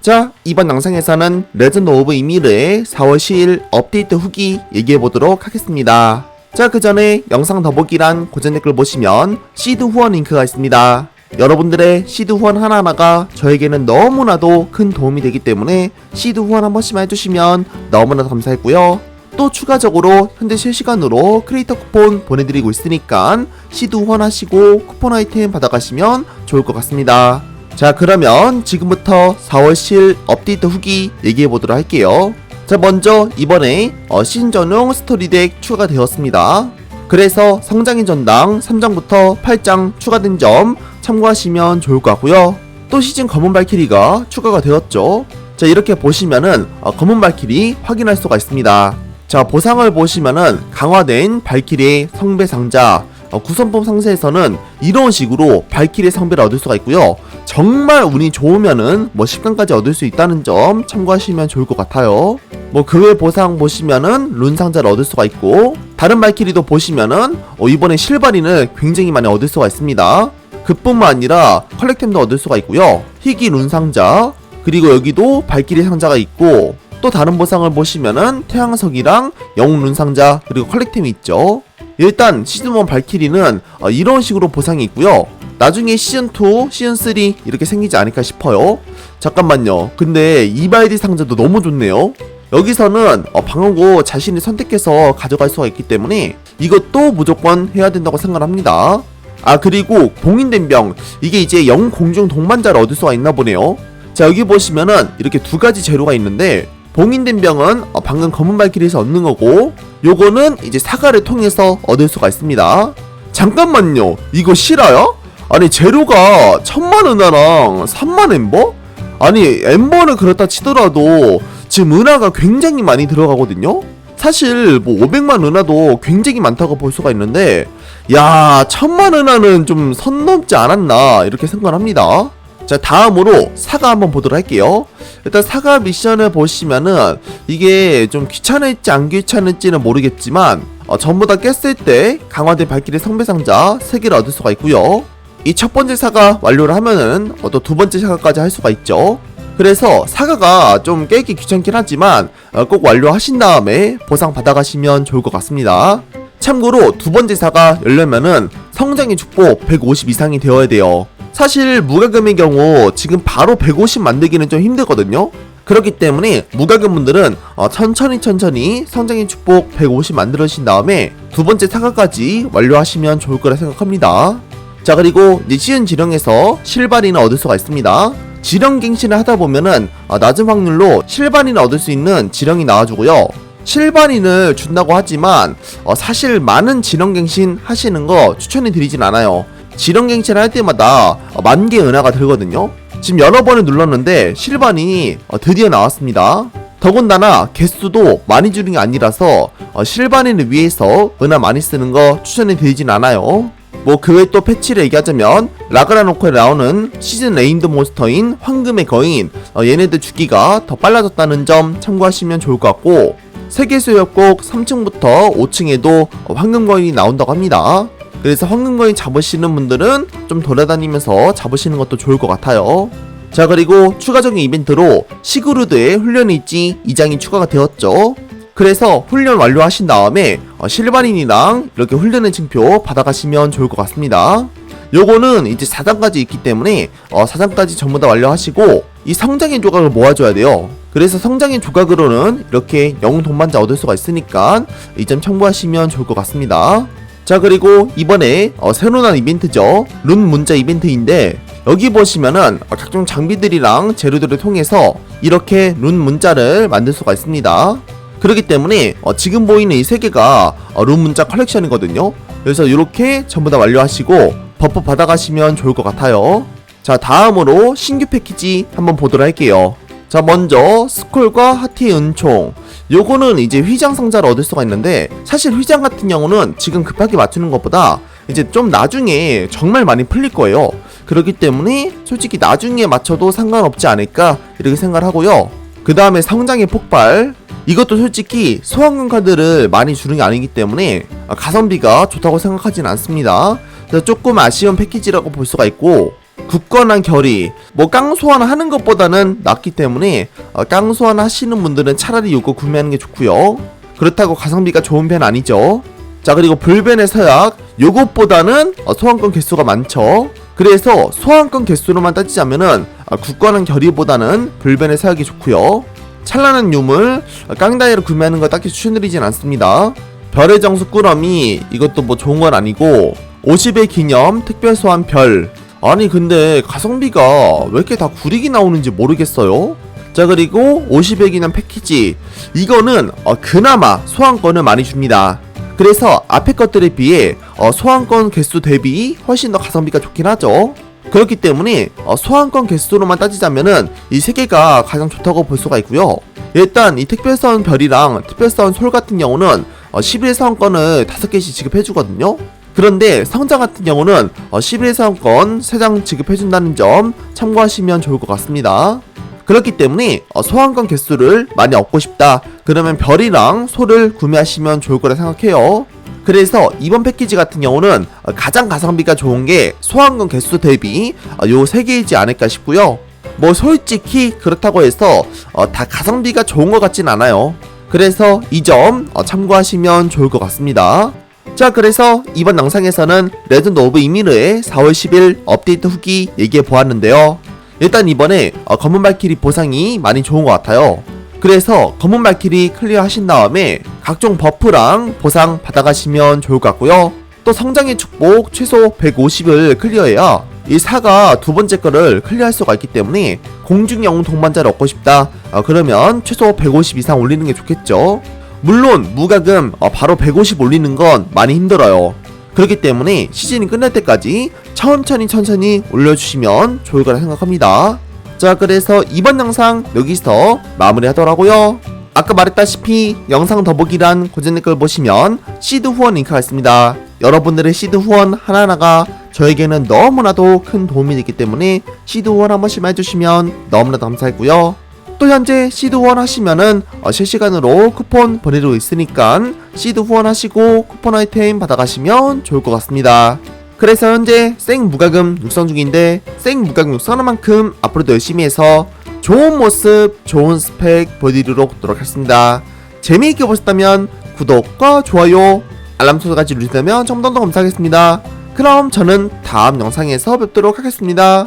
자, 이번 영상에서는 레전드 오브 이미르의 4월 10일 업데이트 후기 얘기해보도록 하겠습니다. 자, 그 전에 영상 더보기란 고전 댓글 보시면 시드 후원 링크가 있습니다. 여러분들의 시드 후원 하나하나가 저에게는 너무나도 큰 도움이 되기 때문에 시드 후원 한 번씩만 해주시면 너무나 감사했고요. 또 추가적으로 현재 실시간으로 크리에이터 쿠폰 보내드리고 있으니까 시드 후원하시고 쿠폰 아이템 받아가시면 좋을 것 같습니다. 자 그러면 지금부터 4월 10일 업데이트 후기 얘기해 보도록 할게요. 자 먼저 이번에 어, 시즌 전용 스토리 덱 추가가 되었습니다. 그래서 성장의 전당 3장부터 8장 추가된 점 참고하시면 좋을 것 같고요. 또 시즌 검은 발키리가 추가가 되었죠. 자 이렇게 보시면은 어, 검은 발키리 확인할 수가 있습니다. 자 보상을 보시면은 강화된 발키리의 성배 상자 어, 구성법 상세에서는 이런 식으로 발키리의 성배를 얻을 수가 있고요. 정말 운이 좋으면은 뭐 10강까지 얻을 수 있다는 점 참고하시면 좋을 것 같아요. 뭐 그 외 보상 보시면은 룬 상자를 얻을 수가 있고 다른 발키리도 보시면은 어, 이번에 실바리는 굉장히 많이 얻을 수가 있습니다. 그뿐만 아니라 컬렉템도 얻을 수가 있고요. 희귀 룬 상자 그리고 여기도 발키리 상자가 있고 또 다른 보상을 보시면은 태양석이랑 영웅 룬 상자 그리고 컬렉템이 있죠. 일단 시즌1 발키리는 어, 이런 식으로 보상이 있고요. 나중에 시즌2, 시즌3 이렇게 생기지 않을까 싶어요. 잠깐만요. 근데 이바이디 상자도 너무 좋네요. 여기서는 어, 방어구 자신이 선택해서 가져갈 수가 있기 때문에 이것도 무조건 해야 된다고 생각합니다. 아 그리고 봉인된 병 이게 이제 영 공중 동반자를 얻을 수가 있나 보네요. 자 여기 보시면은 이렇게 두 가지 재료가 있는데 봉인된 병은 어, 방금 검은 발길에서 얻는 거고 요거는 이제 사과를 통해서 얻을 수가 있습니다. 잠깐만요. 이거 실화야? 아니 재료가 천만 은하랑 3만 엠버? 아니 엠버는 그렇다 치더라도 지금 은하가 굉장히 많이 들어가거든요. 사실 뭐 500만 은하도 굉장히 많다고 볼 수가 있는데 야 천만 은하는 좀 선 넘지 않았나 이렇게 생각합니다. 자 다음으로 사과 한번 보도록 할게요. 일단 사과 미션을 보시면은 이게 좀 귀찮을지 안 귀찮을지는 모르겠지만 어, 전부 다 깼을 때 강화된 발길의 성배상자 3개를 얻을 수가 있고요. 이 첫 번째 사과 완료를 하면은 어, 또두 번째 사과까지 할 수가 있죠. 그래서 사과가 좀 깨기 귀찮긴 하지만 어, 꼭 완료하신 다음에 보상 받아가시면 좋을 것 같습니다. 참고로 두 번째 사과 열려면은 성장의 축복 150 이상이 되어야 돼요. 사실 무과금의 경우 지금 바로 150 만들기는 좀 힘들거든요. 그렇기 때문에 무과금 분들은 어, 천천히 천천히 성장의 축복 150 만들으신 다음에 두 번째 사과까지 완료하시면 좋을 거라 생각합니다. 자 그리고 시즌 지령에서 실바리는 얻을 수가 있습니다. 지령 갱신을 하다 보면은 어, 낮은 확률로 실바리는 얻을 수 있는 지령이 나와주고요. 실바린을 준다고 하지만 어, 사실 많은 지령갱신 하시는 거 추천해 드리진 않아요. 지령갱신을 할 때마다 어, 만개 은하가 들거든요. 지금 여러 번을 눌렀는데 실바린이 어, 드디어 나왔습니다. 더군다나 개수도 많이 주는 게 아니라서 어, 실바린을 위해서 은하 많이 쓰는 거 추천해 드리진 않아요. 뭐 그외또 패치를 얘기하자면 라그라노코에 나오는 시즌 레인드 몬스터인 황금의 거인 어, 얘네들 주기가 더 빨라졌다는 점 참고하시면 좋을 것 같고 세계수 협곡 3층부터 5층에도 황금 거인이 나온다고 합니다. 그래서 황금 거인 잡으시는 분들은 좀 돌아다니면서 잡으시는 것도 좋을 것 같아요. 자 그리고 추가적인 이벤트로 시그루드의 훈련 일지 2장이 추가가 되었죠. 그래서 훈련 완료하신 다음에 어, 실바린이랑 이렇게 훈련의 징표 받아가시면 좋을 것 같습니다. 요거는 이제 4장까지 있기 때문에 어, 4장까지 전부 다 완료하시고 이 성장의 조각을 모아줘야 돼요. 그래서 성장의 조각으로는 이렇게 영웅 동반자 얻을 수가 있으니까 이 점 참고하시면 좋을 것 같습니다. 자 그리고 이번에 어, 새로 난 이벤트죠. 룬 문자 이벤트인데 여기 보시면은 어, 각종 장비들이랑 재료들을 통해서 이렇게 룬 문자를 만들 수가 있습니다. 그렇기 때문에 어, 지금 보이는 이 세 개가 어, 룬 문자 컬렉션이거든요. 그래서 이렇게 전부 다 완료하시고 버프 받아가시면 좋을 것 같아요. 자 다음으로 신규 패키지 한번 보도록 할게요. 자 먼저 스콜과 하티의 은총 요거는 이제 휘장 상자를 얻을 수가 있는데 사실 휘장 같은 경우는 지금 급하게 맞추는 것보다 이제 좀 나중에 정말 많이 풀릴 거예요. 그렇기 때문에 솔직히 나중에 맞춰도 상관없지 않을까 이렇게 생각을 하고요. 그 다음에 성장의 폭발. 이것도 솔직히 소환금 카드를 많이 주는 게 아니기 때문에 가성비가 좋다고 생각하진 않습니다. 그래서 조금 아쉬운 패키지라고 볼 수가 있고 굳건한 결이 뭐 깡소환 하는 것보다는 낫기 때문에 어, 깡소환 하시는 분들은 차라리 이거 구매하는 게 좋고요. 그렇다고 가성비가 좋은 편 아니죠. 자 그리고 불변의 서약. 요것보다는 어, 소환권 개수가 많죠. 그래서 소환권 개수로만 따지자면은 어, 굳건한 결의보다는 불변의 서약이 좋고요. 찬란한 유물 어, 깡다이를 구매하는 거 딱히 추천드리진 않습니다. 별의 정수 꾸러미 이것도 뭐 좋은 건 아니고 50의 기념 특별 소환 별. 아니 근데 가성비가 왜 이렇게 다 구릭이 나오는지 모르겠어요. 자 그리고 50의 기념 패키지. 이거는 어, 그나마 소환권을 많이 줍니다. 그래서 앞에 것들에 비해 어, 소환권 개수 대비 훨씬 더 가성비가 좋긴 하죠 그렇기 때문에 어, 소환권 개수로만 따지자면은 이 세 개가 가장 좋다고 볼 수가 있고요. 일단 이 특별사원 별이랑 특별사원 솔 같은 경우는 어, 11일 사원권을 5개씩 지급해주거든요. 그런데 성장 같은 경우는 어, 11일 사원권 3장 지급해준다는 점 참고하시면 좋을 것 같습니다. 그렇기 때문에 어, 소환권 개수를 많이 얻고 싶다. 그러면 별이랑 소를 구매하시면 좋을 거라 생각해요 그래서 이번 패키지 같은 경우는 어, 가장 가성비가 좋은 게 소환권 개수 대비 어, 요세 개이지 않을까 싶고요. 뭐 솔직히 그렇다고 해서 어, 다 가성비가 좋은 것 같진 않아요. 그래서 이 점 참고하시면 좋을 것 같습니다. 자 그래서 이번 영상에서는 레전드 오브 이미르의 4월 10일 업데이트 후기 얘기해 보았는데요. 일단 이번에 어, 검은 발키리 보상이 많이 좋은 것 같아요 그래서 검은 발키리 클리어 하신 다음에 각종 버프랑 보상 받아가시면 좋을 것 같고요. 또 성장의 축복 최소 150을 클리어해야 이 사가 두 번째 거를 클리어할 수가 있기 때문에 공중 영웅 동반자를 얻고 싶다. 어, 그러면 최소 150 이상 올리는 게 좋겠죠. 물론 무과금 어, 바로 150 올리는 건 많이 힘들어요. 그렇기 때문에 시즌이 끝날 때까지 천천히 천천히 올려주시면 좋을 거라 생각합니다 자 그래서 이번 영상 여기서 마무리하더라고요. 아까 말했다시피 영상 더보기란 고정 댓글 보시면 시드 후원 링크가 있습니다. 여러분들의 시드 후원 하나하나가 저에게는 너무나도 큰 도움이 되기 때문에 시드 후원 한 번씩만 해주시면 너무나도 감사하고요. 또 현재 시드 후원 하시면은 어, 실시간으로 쿠폰 보내고 있으니까 시드 후원 하시고 쿠폰 아이템 받아가시면 좋을 것 같습니다. 그래서 현재 생 무과금 육성 중인데 생 무과금 육성하는 만큼 앞으로도 열심히 해서 좋은 모습, 좋은 스펙 보여드리도록 노력하겠습니다. 재미있게 보셨다면 구독과 좋아요, 알람 소리까지 누르시다면 정말 더 감사하겠습니다. 그럼 저는 다음 영상에서 뵙도록 하겠습니다.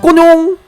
꼬뇽!